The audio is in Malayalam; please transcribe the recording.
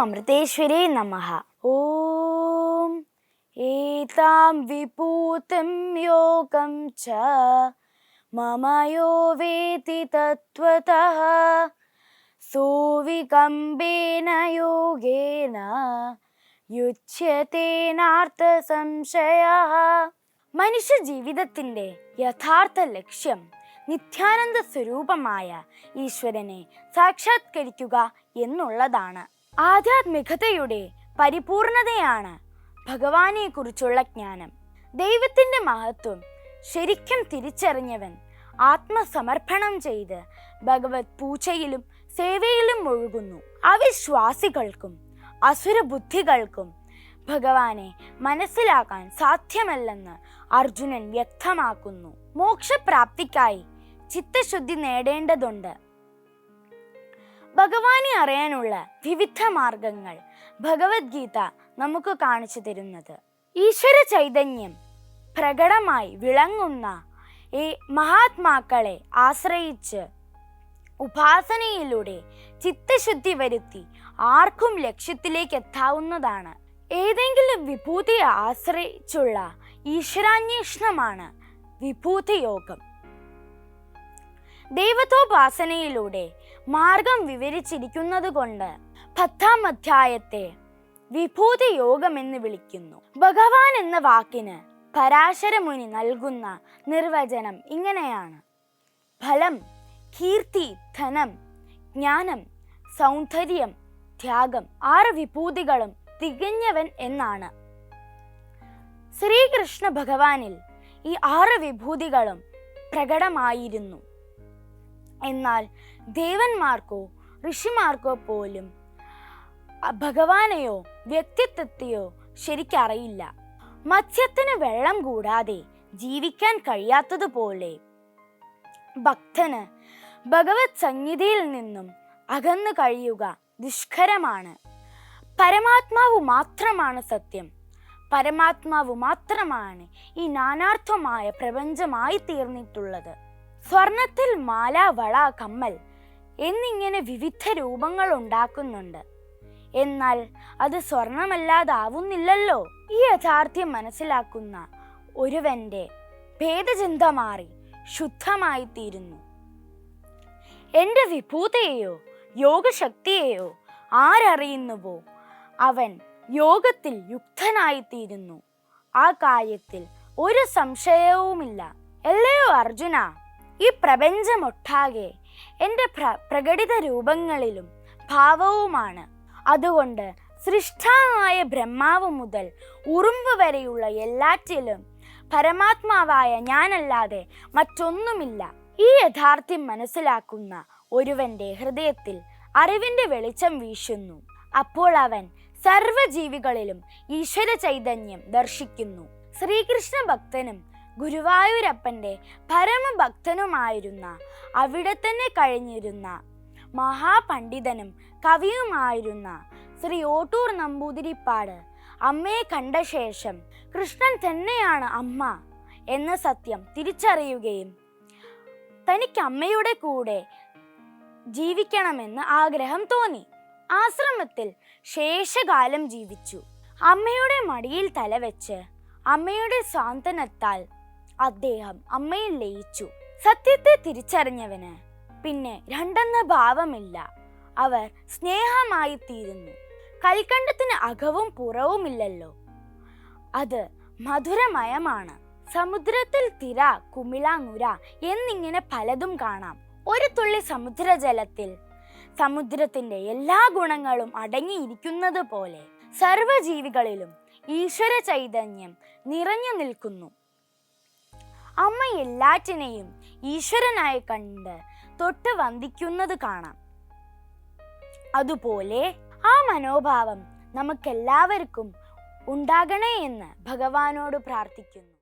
അമൃതേശ്വരേ നമ. ഓം ഏതാം വിഭൂതിം യോഗം ച മമ യോ വേതി തത്വതഃ സോവികമ്പേന യോഗേന യുജ്യതേനാർത്ഥ സംശയ. മനുഷ്യ ജീവിതത്തിന്റെ യഥാർത്ഥ ലക്ഷ്യം നിത്യാനന്ദ സ്വരൂപമായ ഈശ്വരനെ സാക്ഷാത്കരിക്കുക എന്നുള്ളതാണ്. ആധ്യാത്മികതയുടെ പരിപൂർണതയാണ് ഭഗവാനെ കുറിച്ചുള്ള ജ്ഞാനം. ദൈവത്തിന്റെ മഹത്വം ശരിക്കും തിരിച്ചറിഞ്ഞവൻ ആത്മസമർപ്പണം ചെയ്ത് ഭഗവത് പൂജയിലും സേവയിലും ഒഴുകുന്നു അവിശ്വാസികൾക്കും അസുരബുദ്ധികൾക്കും ഭഗവാനെ മനസ്സിലാക്കാൻ സാധ്യമല്ലെന്ന് അർജുനൻ വ്യക്തമാക്കുന്നു. മോക്ഷപ്രാപ്തിക്കായി ചിത്തശുദ്ധി നേടേണ്ടതുണ്ട്. ഭഗവാനെ അറിയാനുള്ള വിവിധ മാർഗങ്ങൾ ഭഗവത്ഗീത നമുക്ക് കാണിച്ചു തരുന്നത്. ഈശ്വര ചൈതന്യം പ്രകടമായി വിളങ്ങുന്ന ഈ മഹാത്മാക്കളെ ആശ്രയിച്ച് ഉപാസനയിലൂടെ ചിത്തശുദ്ധി വരുത്തി ആർക്കും ലക്ഷ്യത്തിലേക്ക് എത്താവുന്നതാണ്. ഏതെങ്കിലും വിഭൂതിയെ ആശ്രയിച്ചുള്ള ഈശ്വരാന്വേഷണമാണ് വിഭൂതി യോഗം ദൈവത്തോപാസനയിലൂടെ മാർഗം വിവരിച്ചിരിക്കുന്നത് കൊണ്ട് പത്താം അധ്യായത്തെ വിഭൂതി യോഗം എന്ന് വിളിക്കുന്നു. ഭഗവാൻ എന്ന വാക്കിന് പരാശരമുനി നൽകുന്ന നിർവചനം ഇങ്ങനെയാണ്. ഫലം കീർത്തി ധനം ജ്ഞാനം സൗന്ദര്യം ത്യാഗം ആറ് വിഭൂതികളും തികഞ്ഞവൻ എന്നാണ്. ശ്രീകൃഷ്ണ ഭഗവാനിൽ ഈ ആറ് വിഭൂതികളും പ്രകടമായിരുന്നു. എന്നാൽ ദേവന്മാർക്കോ ഋഷിമാർക്കോ പോലും ഭഗവാനെയോ വ്യക്തിത്വത്തെയോ ശരിക്കറിയില്ല. മത്സ്യത്തിന് വെള്ളം കൂടാതെ ജീവിക്കാൻ കഴിയാത്തതുപോലെ ഭക്തന് ഭഗവത് സംഹിതയിൽ നിന്നും അകന്നു കഴിയുക ദുഷ്കരമാണ് പരമാത്മാവ് മാത്രമാണ് സത്യം. പരമാത്മാവ് മാത്രമാണ് ഈ നാനാർത്ഥമായ പ്രപഞ്ചമായി തീർന്നിട്ടുള്ളത് സ്വർണത്തിൽ മാല വള കമ്മൽ എന്നിങ്ങനെ വിവിധ രൂപങ്ങൾ ഉണ്ടാക്കുന്നുണ്ട്. എന്നാൽ അത് സ്വർണമല്ലാതാവുന്നില്ലല്ലോ. ഈ യഥാർത്ഥ്യം മനസ്സിലാക്കുന്ന ഒരുവന്റെ ഭേദചിന്ത മാറി ശുദ്ധമായി തീരുന്നു എന്റെ വിഭൂതയെയോ യോഗശക്തിയെയോ ആരറിയുന്നുവോ? അവൻ യോഗത്തിൽ യുക്തനായിത്തീരുന്നു. ആ കാര്യത്തിൽ ഒരു സംശയവുമില്ല. അല്ലയോ അർജുന? ഈ പ്രപഞ്ചമൊട്ടാകെ എന്റെ പ്ര പ്രകടിത രൂപങ്ങളിലും ഭാവവുമാണ്. അതുകൊണ്ട് സൃഷ്ടാവായ ബ്രഹ്മാവ് മുതൽ ഉറുമ്പ് വരെയുള്ള എല്ലാറ്റിലും പരമാത്മാവായ ഞാനല്ലാതെ മറ്റൊന്നുമില്ല. ഈ യഥാർത്ഥ്യം മനസ്സിലാക്കുന്ന ഒരുവന്റെ ഹൃദയത്തിൽ അറിവിന്റെ വെളിച്ചം വീശുന്നു. അപ്പോൾ അവൻ സർവജീവികളിലും ഈശ്വര ചൈതന്യം ദർശിക്കുന്നു. ശ്രീകൃഷ്ണ ഭക്തനും ഗുരുവായൂരപ്പന്റെ പരമഭക്തനുമായിരുന്ന അവിടെ തന്നെ കഴിഞ്ഞിരുന്ന മഹാപണ്ഡിതനും കവിയുമായിരുന്ന ശ്രീ ഓട്ടൂർ നമ്പൂതിരിപ്പാട് അമ്മയെ കണ്ട ശേഷം കൃഷ്ണൻ തന്നെയാണ് അമ്മ എന്ന സത്യം തിരിച്ചറിയുകയും തനിക്ക് അമ്മയുടെ കൂടെ ജീവിക്കണമെന്ന് ആഗ്രഹം തോന്നി. ആശ്രമത്തിൽ ശേഷകാലം ജീവിച്ചു. അമ്മയുടെ മടിയിൽ തലവെച്ച് അമ്മയുടെ സാന്ത്വനത്താൽ അദ്ദേഹം അമ്മയിൽ ലയിച്ചു. സത്യത്തെ തിരിച്ചറിഞ്ഞവന് പിന്നെ രണ്ടെന്ന ഭാവമില്ല. അവർ സ്നേഹമായി തീരുന്നു കൽക്കണ്ടത്തിന് അകവും പുറവുമില്ലല്ലോ. അത് മധുരമയമാണ്. സമുദ്രത്തിൽ തിര കുമിളാങ്ങുര എന്നിങ്ങനെ പലതും കാണാം. ഒരു തുള്ളി സമുദ്രജലത്തിൽ സമുദ്രത്തിന്റെ എല്ലാ ഗുണങ്ങളും അടങ്ങിയിരിക്കുന്നത് പോലെ സർവജീവികളിലും ഈശ്വര ചൈതന്യം നിറഞ്ഞു നിൽക്കുന്നു. അമ്മ എല്ലാറ്റിനെയും ഈശ്വരനായി കണ്ട് തൊട്ട് വന്ദിക്കുന്നത് കാണാം. അതുപോലെ ആ മനോഭാവം നമുക്കെല്ലാവർക്കും ഉണ്ടാകണേ എന്ന് ഭഗവാനോട് പ്രാർത്ഥിക്കുന്നു.